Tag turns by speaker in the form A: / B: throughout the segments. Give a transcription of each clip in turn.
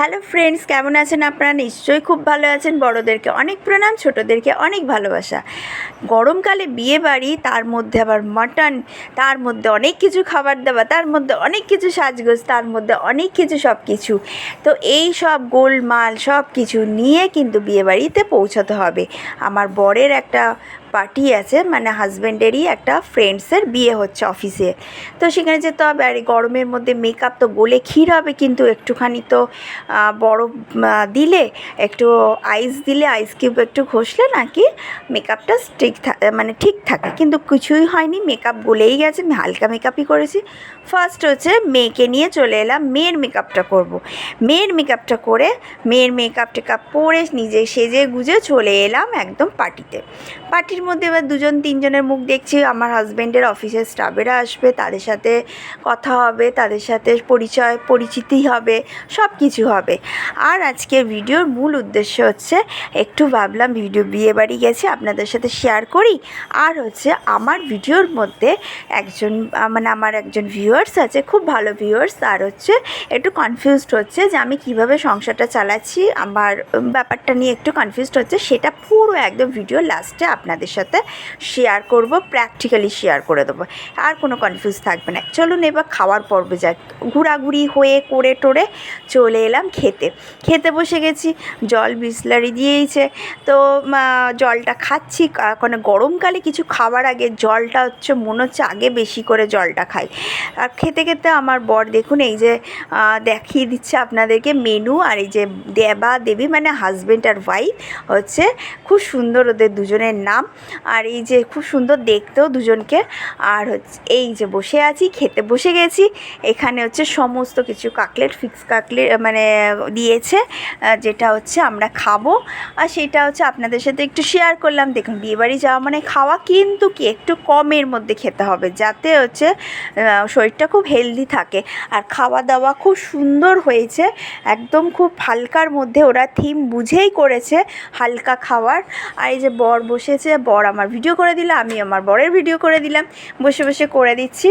A: Hello friends কেমন আছেন আপনারা? নিশ্চয়ই খুব ভালো আছেন। বড়োদেরকে অনেক প্রণাম, ছোটোদেরকে অনেক ভালোবাসা। গরমকালে বিয়ে বাড়ি, তার মধ্যে আবার মাটন তার মধ্যে অনেক কিছু খাবার দাবার, তার মধ্যে অনেক কিছু সাজগোজ, তার মধ্যে অনেক কিছু সব কিছু তো এই সব গোলমাল সব কিছু নিয়ে কিন্তু বিয়ে বাড়িতে পৌঁছাতে হবে। আমার বরের একটা পার্টি আছে মানে হাজব্যান্ডেরই একটা ফ্রেন্ডসের বিয়ে হচ্ছে অফিসে তো সেখানে যেতে হবে, আর গরমের মধ্যে মেকআপ তো গলে ক্ষীর হবে কিন্তু একটুখানি তো বরফ দিলে, একটু আইস দিলে আইস কিউব একটু ঘষলে নাকি মেকআপটা স্টিক মানে ঠিক থাকে। কিন্তু কিছুই হয়নি মেকআপ গলেই গেছে, আমি হালকা মেকআপই করেছি। ফার্স্ট হচ্ছে মেয়েকে নিয়ে চলে এলাম, মেয়ের মেকআপটা করব। মেয়ের মেকআপটা করে, মেয়ের মেকআপ টেকআপ পরে নিজে সেজে গুজে চলে এলাম একদম পার্টিতে পার্টির মধ্যে এবার দুজন, তিনজনের মুখ দেখছি। আমার হাজব্যান্ডের অফিসের স্টাফেরা আসবে, তাদের সাথে কথা হবে, তাদের সাথে পরিচয়, পরিচিতি হবে সব কিছু হবে। আর আজকে ভিডিওর মূল উদ্দেশ্য হচ্ছে, একটু ভাবলাম ভিডিও বিয়ে বাড়ি গেছে, আপনাদের সাথে শেয়ার করি। আর হচ্ছে, আমার ভিডিওর মধ্যে একজন মানে আমার একজন ভিউয়ার্স আছে, খুব ভালো ভিউয়ার্স আর হচ্ছে একটু কনফিউজড হচ্ছে যে আমি কীভাবে সংসারটা চালাচ্ছি। আমার ব্যাপারটা নিয়ে একটু কনফিউজড হচ্ছে, সেটা পুরো একদম ভিডিও লাস্টে আপনাদের সাথে শেয়ার করব প্র্যাকটিক্যালি শেয়ার করে দেবো। আর কোনো কনফিউজ থাকবে না। চলুন এবার খাওয়ার পর্বে যাক ঘোরাঘুরি হয়ে, করে টোরে চলে এলাম খেতে। খেতে বসে গেছি, জল বিসলারি দিয়েইছে। তো জলটা খাচ্ছি। এখন গরমকালে কিছু খাবার আগে জলটা হচ্ছে, মনে হচ্ছে আগে বেশি করে জলটা খাই। আর খেতে খেতে আমার বর দেখুন, এই যে দেখিয়ে দিচ্ছে আপনাদেরকে মেনু আর এই যে দেবা দেবী মানে হাজব্যান্ড আর ওয়াইফ হচ্ছে খুব সুন্দর ওদের দুজনের নাম। আর এই যে খুব সুন্দর দেখতেও দুজনকে। আর হচ্ছে এই যে বসে আছি, খেতে বসে গেছি। এখানে হচ্ছে সমস্ত কিছু কাকলেট ফিক্স কাকলেট মানে দিয়েছে। যেটা হচ্ছে আমরা খাব। আর সেটা হচ্ছে আপনাদের সাথে একটু শেয়ার করলাম। দেখুন, বিয়েবাড়ি যাওয়া মানে খাওয়া কিন্তু কি একটু কমের মধ্যে খেতে হবে। যাতে হচ্ছে শরীরটা খুব হেলদি থাকে। আর খাওয়া দাওয়া খুব সুন্দর হয়েছে। একদম খুব হালকার মধ্যে ওরা থিম বুঝেই করেছে হালকা খাবার আর এই যে বর বসেছে বর আমার ভিডিও করে দিল, আমি আমার বরের ভিডিও করে দিলাম। বসে বসে করে দিচ্ছি।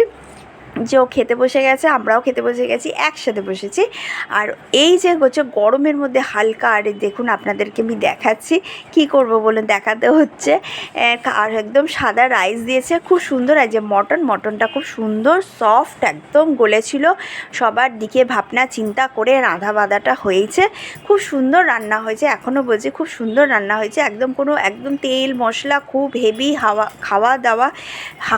A: যে ও খেতে বসে গেছে, আমরাও খেতে বসে গেছি, একসাথে বসেছি। আর এই যে হচ্ছে গরমের মধ্যে হালকা, আর দেখুন আপনাদেরকে আমি দেখাচ্ছি, কি করব বলে দেখাতে হচ্ছে। আর একদম সাদা রাইস দিয়েছে, খুব সুন্দর, আর যে মটন, মটনটা খুব সুন্দর, সফট, একদম গলেছিল সবার দিকে ভাবনা, চিন্তা করে রাঁধা বাঁধাটা হয়েছে। খুব সুন্দর রান্না হয়েছে এখনও বলছি খুব সুন্দর রান্না হয়েছে। একদম কোনো, একদম তেল, মশলা, খুব হেভি হাওয়া, খাওয়া দাওয়া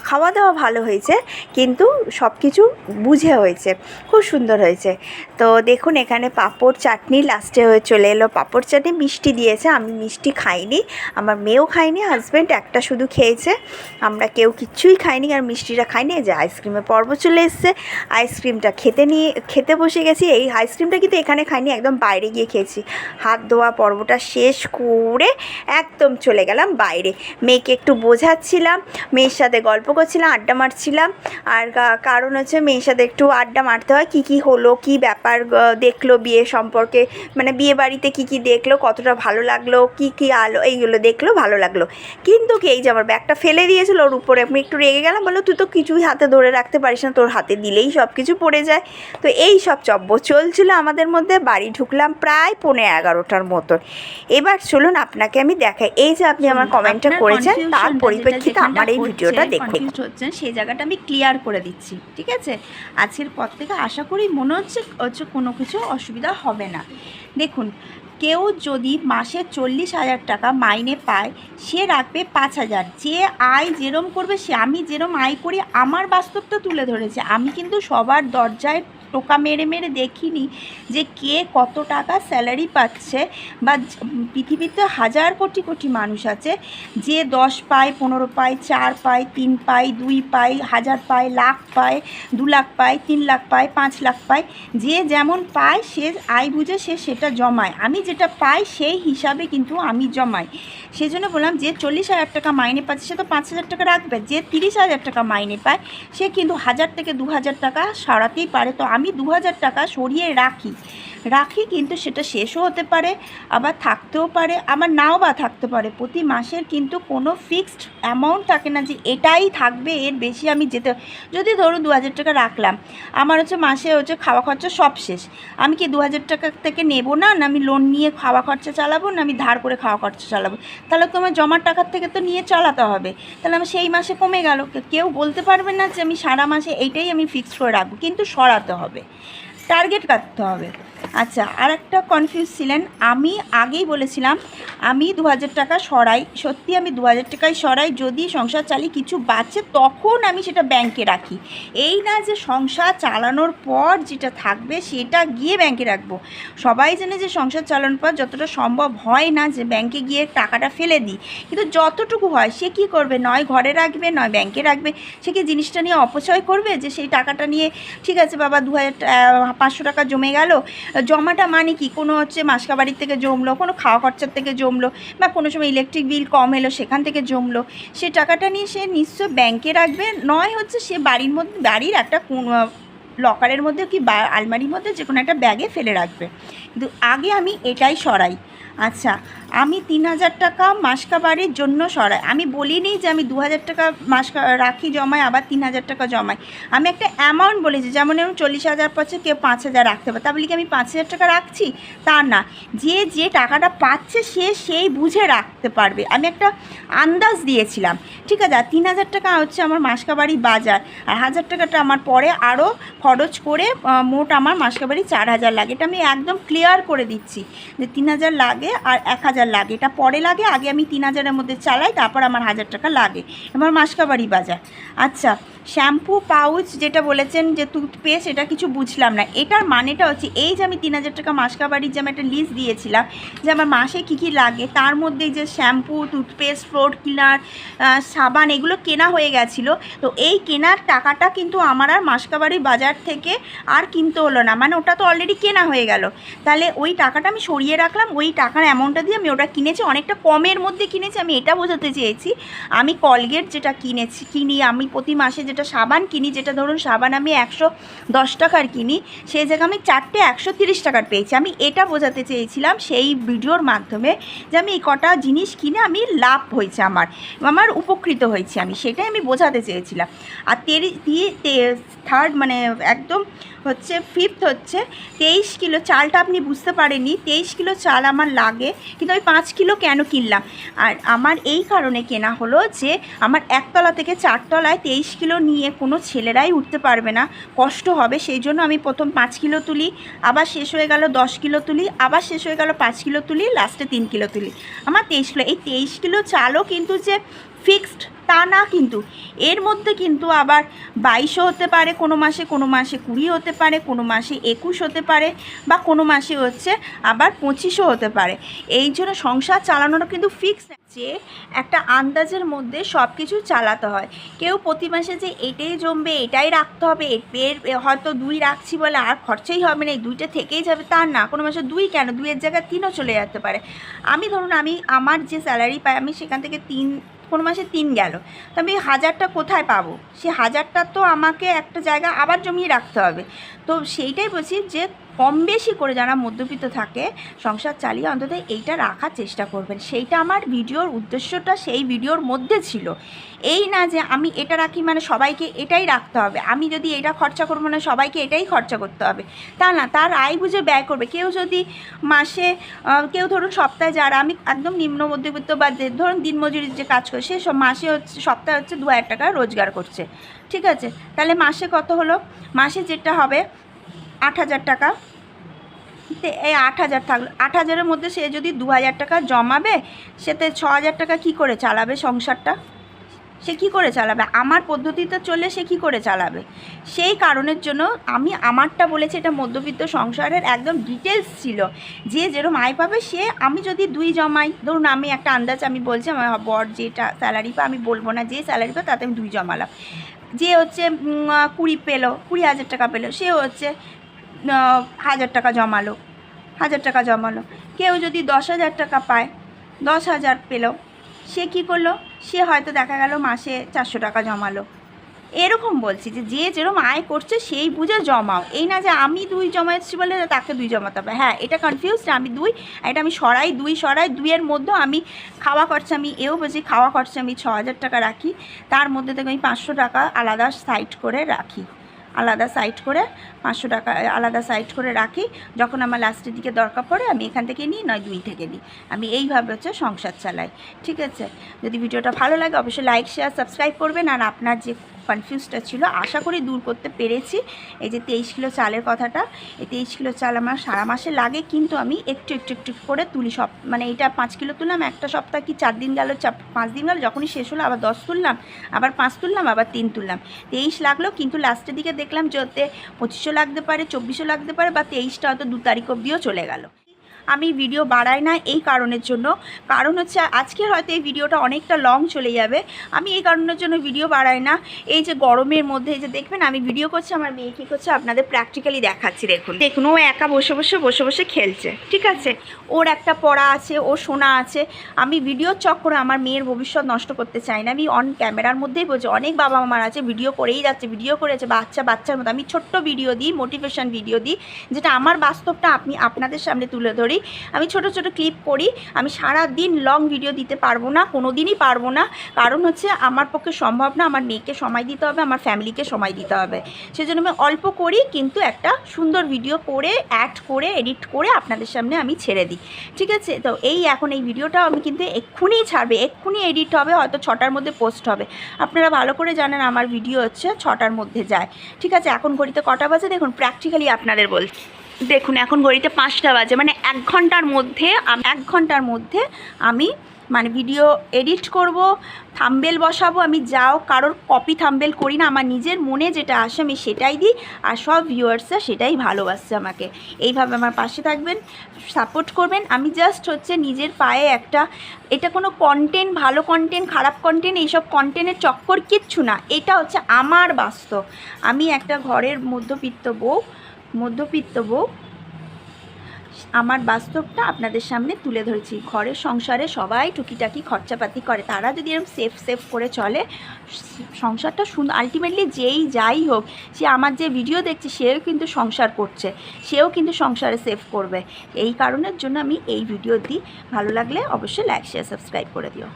A: খাওয়া দাওয়া ভালো হয়েছে, কিন্তু সব কিছু বুঝে হয়েছে, খুব সুন্দর হয়েছে। তো দেখুন, এখানে পাঁপড় চাটনি লাস্টে হয়ে চলে এলো। পাঁপড় চাটনি মিষ্টি দিয়েছে, আমি মিষ্টি খাইনি, আমার মেয়েও খায়নি হাজব্যান্ড একটা শুধু খেয়েছে। আমরা কেউ কিচ্ছুই খাইনি আর মিষ্টিটা খাইনি যে আইসক্রিমের পর্ব চলে এসছে। আইসক্রিমটা খেতে নিয়ে, খেতে বসে গেছি, এই আইসক্রিমটা কিন্তু এখানে খাইনি, একদম বাইরে গিয়ে খেয়েছি। হাত ধোয়া পর্বটা শেষ করে একদম চলে গেলাম বাইরে। মেয়েকে একটু বোঝাচ্ছিলাম, মেয়ের সাথে গল্প করছিলাম, আড্ডা মারছিলাম, আর কা- কারণ হচ্ছে মেয়ের সাথে একটু আড্ডা মারতে হয় কী কী হলো কী ব্যাপার দেখল বিয়ে সম্পর্কে মানে বিয়ে বাড়িতে কী কী দেখল কতটা ভালো লাগল কী কী আলো এইগুলো দেখল ভালো লাগল। কিন্তু কি এই যে আমার ব্যাগটা ফেলে দিয়েছিল ওর উপরে আমি একটু রেগে গেলাম বলল তুই তো কিছুই হাতে ধরে রাখতে পারিস না তোর হাতে দিলেই সব কিছু পড়ে যায়। তো এই সব চব্য চলছিল আমাদের মধ্যে বাড়ি ঢুকলাম প্রায় পৌনে এগারোটার মতন। এবার চলুন আপনাকে আমি দেখাই। এই যে আপনি আমার কমেন্টটা করেছেন তার পরিপ্রেক্ষিতে আমার এই ভিডিওটা দেখুন।
B: সেই জায়গাটা আমি ক্লিয়ার করে দিচ্ছি। ঠিক আছে? আজকের পর থেকে আশা করি মনে হচ্ছে হচ্ছে কোনো কিছু অসুবিধা হবে না। দেখুন, কেউ যদি মাসে চল্লিশ হাজার টাকা মাইনে পায়, সে রাখবে পাঁচ হাজার। যে আয় যেরম করবে সে, আমি যেরম আয় করি, আমার বাস্তবটা তুলে ধরেছে। আমি কিন্তু সবার দরজায় টোকা মেরে মেরে দেখিনি যে কে কত টাকা স্যালারি পাচ্ছে বা পৃথিবীতে হাজার কোটি কোটি মানুষ আছে যে দশ পায়, পনেরো পায়, চার পায়, তিন পায়, দুই পায়, হাজার পায়, লাখ পায়, দু লাখ পায়, তিন লাখ পায়, পাঁচ লাখ পায়, যে যেমন পায় সে আয় বুঝে সে সেটা জমায়। আমি যেটা পাই সেই হিসাবে কিন্তু আমি জমাই। সেই জন্য বললাম যে চল্লিশ হাজার টাকা মাইনে পাচ্ছে সে তো পাঁচ হাজার টাকা রাখবে। যে তিরিশ হাজার টাকা মাইনে পায় সে কিন্তু হাজার থেকে দু হাজার টাকা সারাতেই পারে। তো আমি আমি দু হাজার টাকা সরিয়ে রাখি। রাখি কিন্তু সেটা শেষও হতে পারে, আবার থাকতেও পারে, আবার নাও বা থাকতে পারে। প্রতি মাসের কিন্তু কোনো ফিক্সড অ্যামাউন্ট থাকে না যে এটাই থাকবে, এর বেশি আমি যেতে যদি ধরুন দু হাজার টাকা রাখলাম, আমার হচ্ছে মাসে হচ্ছে খাওয়া খরচা সব শেষ। আমি কি দু হাজার টাকা থেকে নেব না? না আমি লোন নিয়ে খাওয়া খরচা চালাবো, না আমি ধার করে খাওয়া খরচা চালাবো? তাহলে তো আমার জমার টাকার থেকে তো নিয়ে চালাতে হবে। তাহলে আমার সেই মাসে কমে গেল। কেউ বলতে পারবে না যে আমি সারা মাসে এইটাই আমি ফিক্সড করে রাখব, কিন্তু সরাতে হবে। 呗。টার্গেট কাটতে হবে। আচ্ছা আর একটা কনফিউজ ছিলেন। আমি আগেই বলেছিলাম, আমি দু হাজার টাকা সরাই, সত্যি আমি দু হাজার টাকায় সরাই, যদি সংসার চালি কিছু বাঁচে, তখন আমি সেটা ব্যাংকে রাখি। এই না যে সংসার চালানোর পর যেটা থাকবে, সেটা গিয়ে ব্যাংকে রাখব। সবাই জানে যে সংসার চালানোর পর যতটা সম্ভব হয় না যে ব্যাংকে গিয়ে টাকাটা ফেলে দিই। কিন্তু যতটুকু হয়, সে কি করবে? নয় ঘরে রাখবে, নয় ব্যাংকে রাখবে। সে কি জিনিসটা নিয়ে অপচয় করবে? যে সেই টাকাটা নিয়ে, ঠিক আছে বাবা দু হাজার পাঁচশো টাকা জমে গেল। জমাটা মানে কি? কোনো হচ্ছে মাসকাবাড়ির থেকে জমলো, কোনো খাওয়া খরচার থেকে জমলো, বা কোনো সময় ইলেকট্রিক বিল কম এলো, সেখান থেকে জমলো। সে টাকাটা নিয়ে সে নিশ্চয় ব্যাংকে রাখবে। নয় হচ্ছে সে বাড়ির মধ্যে, বাড়ির একটা লকারের মধ্যে কি আলমারির মধ্যে যে কোনো একটা ব্যাগে ফেলে রাখবে। কিন্তু আগে আমি এটাই সরাই। আচ্ছা আমি তিন হাজার টাকা মাসকা বাড়ির জন্য সরাই আমি বলিনি যে আমি দু হাজার টাকা মাসকা, রাখি জমাই আবার তিন হাজার টাকা জমাই আমি একটা অ্যামাউন্ট বলেছি, যেমন এরকম চল্লিশ হাজার পাচ্ছে কেউ পাঁচ হাজার রাখতে পারে। তা বলি কি আমি পাঁচ হাজার টাকা রাখছি? তা না। যে যে টাকাটা পাচ্ছে, সে সেই বুঝে রাখতে পারবে। আমি একটা আন্দাজ দিয়েছিলাম। ঠিক আছে, আর তিন হাজার টাকা হচ্ছে আমার মাসকাবাড়ি বাজার। আর হাজার টাকাটা আমার পরে আরও খরচ করে মোট আমার মাসকাবাড়ি চার হাজার লাগে। এটা আমি একদম ক্লিয়ার করে দিচ্ছি যে তিন হাজার লাগে আর এক হাজার লাগে। এটা পরে লাগে, আগে আমি তিন হাজারের মধ্যে চালাই, তারপর আমার হাজার টাকা লাগে। আমার মাসকাবাড়ি বাজার। আচ্ছা শ্যাম্পু, পাউচ যেটা বলেছেন যে টুথপেস্ট এটা কিছু বুঝলাম না। এটার মানেটা হচ্ছে, এই যে আমি তিন হাজার টাকা মাসকাবাড়ির যে আমি একটা লিস্ট দিয়েছিলাম, যে আমার মাসে কী কী লাগে, তার মধ্যে যে শ্যাম্পু টুথপেস্ট ফ্লোর ক্লিনার সাবান, এগুলো কেনা হয়ে গেছিল। তো এই কেনার টাকাটা কিন্তু আমার আর মাসকাবাড়ি বাজার থেকে আর কিনতে হলো না। মানে ওটা তো অলরেডি কেনা হয়ে গেল। তাহলে ওই টাকাটা আমি সরিয়ে রাখলাম, ওই টাকার অ্যামাউন্টটা দিয়ে আমি ওটা কিনেছি, অনেকটা কমের মধ্যে কিনেছি, আমি এটা বোঝাতে চেয়েছি। আমি কলগেট যেটা কিনেছি, কিনি, আমি প্রতি মাসে যেটা সাবান কিনি, যেটা ধরুন সাবান আমি একশো দশ টাকার কিনি, সেই জায়গায় আমি চারটে একশো তিরিশ টাকার পেয়েছি। আমি এটা বোঝাতে চেয়েছিলাম সেই ভিডিওর মাধ্যমে যে আমি এই কটা জিনিস কিনে আমি লাভ হয়েছে আমার আমার উপকৃত হয়েছি আমি, সেটাই আমি বোঝাতে চেয়েছিলাম। আর তেরি থার্ড মানে একদম হচ্ছে ফিফথ হচ্ছে, তেইশ কিলো চালটা আপনি বুঝতে পারেননি, তেইশ কিলো চাল আমার লাগে, কিন্তু আমি পাঁচ কিলো কেন কিনলাম? আর আমার এই কারণে কেনা হলো যে, আমার একতলা থেকে চারতলায় তেইশ কিলো নিয়ে কোনো ছেলেরাই উঠতে পারবে না, কষ্ট হবে, সেই জন্য আমি প্রথম পাঁচ কিলো তুলি, আবার শেষ হয়ে গেল দশ কিলো তুলি, আবার শেষ হয়ে গেল পাঁচ কিলো তুলি লাস্টে তিন কিলো তুলি। আমার তেইশ কিলো, এই তেইশ কিলো চালও কিন্তু যে ফিক্সড, তা না কিন্তু। এর মধ্যে কিন্তু আবার বাইশও হতে পারে, কোনো মাসে কোনো মাসে কুড়ি হতে পারে, কোনো মাসে একুশ হতে পারে, বা কোনো মাসে হচ্ছে আবার পঁচিশও হতে পারে। এই জন্য সংসার চালানোটা কিন্তু ফিক্স যে একটা আন্দাজের মধ্যে সব কিছু চালাতে হয়। কেউ প্রতি মাসে যে এটাই জমবে, এটাই রাখতে হবে, এর হয়তো দুই রাখছি বলে আর খরচাই হবে না, এই দুইটা থেকেই যাবে তার না। কোনো মাসে দুই কেন? দুইয়ের জায়গায় তিনও চলে যেতে পারে। আমি ধরুন, আমি আমার যে স্যালারি পাই, আমি সেখান থেকে তিন কোনো মাসে তিন গেল। তো আমি হাজারটা কোথায় পাবো? সে হাজারটা তো আমাকে একটা জায়গা আবার জমিয়ে রাখতে হবে। তো সেইটাই বলছি যে কম বেশি করে যারা মধ্যবিত্ত থাকে, সংসার চালিয়ে অন্তত এইটা রাখার চেষ্টা করবেন। সেইটা আমার ভিডিওর উদ্দেশ্যটা সেই ভিডিওর মধ্যে ছিল। এই না যে আমি এটা রাখি মানে সবাইকে এটাই রাখতে হবে। আমি যদি এটা খরচা করব না, সবাইকে এটাই খরচা করতে হবে। তা না, তার আয় বুঝে ব্যয় করবে। কেউ যদি মাসে কেউ ধরুন সপ্তাহে যারা, আমি একদম নিম্ন মধ্যবিত্ত বা ধরুন দিনমজুরির যে কাজ করে, সে সব মাসে হচ্ছে, সপ্তাহে হচ্ছে দু হাজার টাকা রোজগার করছে। ঠিক আছে? তাহলে মাসে কত হলো? মাসে যেটা হবে আট হাজার টাকা। তে এই আট হাজার থাকল। আট হাজারের মধ্যে সে যদি দু হাজার টাকা জমাবে, সেতে ছ হাজার টাকা কী করে চালাবে সংসারটা? সে কি করে চালাবে? আমার পদ্ধতিতে চললে সে কি করে চালাবে? সেই কারণের জন্য আমি আমারটা বলেছি, এটা মধ্যবিত্ত সংসারের একদম ডিটেলস ছিল। যে যেরকম আয় পাবে সে, আমি যদি দুই জমাই, ধরুন আমি একটা আন্দাজ আমি বলছি, আমার বর যেটা স্যালারি পা আমি বলব না যে স্যালারি পা তাতে আমি দুই জমালাম। যে হচ্ছে কুড়ি পেল, কুড়ি হাজার টাকা পেল, সে হচ্ছে হাজার টাকা জমালো। হাজার টাকা জমালো। কেউ যদি দশ হাজার টাকা পায়, দশ হাজার পেল, সে কি করল? সে হয়তো দেখা গেল মাসে চারশো টাকা জমালো। এরকম বলছি যে যে যেরকম আয় করছে সেই বুঝে জমাও। এই না যে আমি দুই জমাচ্ছি বলে তাকে দুই জমাতে হবে। হ্যাঁ এটা কনফিউজ আমি দুই এটা আমি সরাই, দুই সরাই, দুইয়ের মধ্যে আমি খাওয়া খরচা, আমি এও বলছি খাওয়া খরচা আমি ছ হাজার টাকা রাখি। তার মধ্যে থেকে আমি পাঁচশো টাকা আলাদা সাইড করে রাখি। আলাদা সাইড করে পাঁচশো টাকা আলাদা সাইড করে রাখি। যখন আমার লাস্টের দিকে দরকার পড়ে, আমি এখান থেকে নিই, নয় দুই থেকে নিই। আমি এইভাবে হচ্ছে সংসার চালাই, ঠিক আছে? যদি ভিডিওটা ভালো লাগে, অবশ্যই লাইক শেয়ার সাবস্ক্রাইব করবেন। আর আপনার যে কনফিউজটা ছিল, আশা করি দূর করতে পেরেছি। এই যে তেইশ কিলো চালের কথাটা, এই তেইশ কিলো চাল আমার সারা মাসে লাগে, কিন্তু আমি একটু একটু একটু করে তুলি সব মানে এটা পাঁচ কিলো তুললাম, একটা সপ্তাহ কি চার দিন গেল পাঁচ দিন গেল, যখনই শেষ হলো আবার দশ তুললাম, আবার পাঁচ তুললাম, আবার তিন তুললাম। তেইশ লাগল, কিন্তু লাস্টের দিকে দেখলাম যে ওতে পঁচিশশো লাগতে পারে চব্বিশও লাগতে পারে বা তেইশটা হয়তো দু তারিখ অবধিও চলে গেল। আমি ভিডিও বাড়াই না এই কারণের জন্য। কারণ হচ্ছে আজকে হয়তো এই ভিডিওটা অনেকটা লং চলে যাবে। আমি এই কারণের জন্য ভিডিও বাড়াই না। এই যে গরমের মধ্যে যে দেখবেন আমি ভিডিও করছি, আমার মেয়ে কী করছে আপনাদের প্র্যাকটিক্যালি দেখাচ্ছি, দেখুন। দেখুন, ও একা বসে বসে বসে বসে খেলছে, ঠিক আছে? ওর একটা পড়া আছে ওর শোনা আছে। আমি ভিডিওর চক্করে আমার মেয়ের ভবিষ্যৎ নষ্ট করতে চাই না। আমি অন ক্যামেরার মধ্যেই বলছি, অনেক বাবা মার আছে ভিডিও করেই যাচ্ছে ভিডিও করেছে, বাচ্চা, বাচ্চার মতো। আমি ছোট্ট ভিডিও দিই মোটিভেশন ভিডিও দিই, যেটা আমার বাস্তবটা আপনি, আপনাদের সামনে তুলে ধরি আমি ছোট ছোট ক্লিপ করি। আমি সারা দিন লং ভিডিও দিতে পারব না কোনো দিনই পারব না। কারণ হচ্ছে আমার পক্ষে সম্ভব না, আমার মেয়েকে সময় দিতে হবে, আমার ফ্যামিলিকে সময় দিতে হবে। সেজন্য আমি অল্প করি, কিন্তু একটা সুন্দর ভিডিও করে অ্যাড করে এডিট করে আপনাদের সামনে আমি ছেড়ে দিই। ঠিক আছে? তো এই এখন এই ভিডিওটাও আমি কিন্তু এক্ষুনি ছাড়বে, এক্ষুনি এডিট হবে, হয়তো ছটার মধ্যে পোস্ট হবে। আপনারা ভালো করে জানেন আমার ভিডিও হচ্ছে ছটার মধ্যে যায়। ঠিক আছে? এখন ঘড়িতে কটা বাজে? দেখুন প্র্যাকটিক্যালি আপনাদের বলছি। দেখুন, এখন ঘড়িতে পাঁচটা বাজে। মানে এক ঘণ্টার মধ্যে এক ঘণ্টার মধ্যে আমি মানে ভিডিও এডিট করব থাম্বেল বসাবো, আমি যাও, কারোর কপি থাম্বেল করি না, আমার নিজের মনে যেটা আসে আমি সেটাই দিই, আর সব ভিউয়ার্সরা সেটাই ভালোবাসছে আমাকে। এইভাবে আমার পাশে থাকবেন সাপোর্ট করবেন। আমি জাস্ট হচ্ছে নিজের পায়ে একটা, এটা কোনো কন্টেন্ট ভালো কন্টেন্ট খারাপ কন্টেন্ট এইসব কন্টেন্টের চক্কর কিচ্ছু না। এটা হচ্ছে আমার বাস্তব। আমি একটা ঘরের মধ্যবিত্ত বউ মধ্যবিত্ত বউ, আমার বাস্তবটা আপনাদের সামনে তুলে ধরেছি। ঘরের সংসারে সবাই টুকিটাকি খরচাপাতি করে। তারা যদি এরকম সেফ সেফ করে চলে, সংসারটা সুন্দর আলটিমেটলি যেই যাই হোক, সে আমার যে ভিডিও দেখছে, সেও কিন্তু সংসার করছে। সেও কিন্তু সংসারে সেভ করবে। এই কারণের জন্য আমি এই ভিডিও দিই ভালো লাগলে অবশ্যই লাইক শেয়ার সাবস্ক্রাইব করে দিও।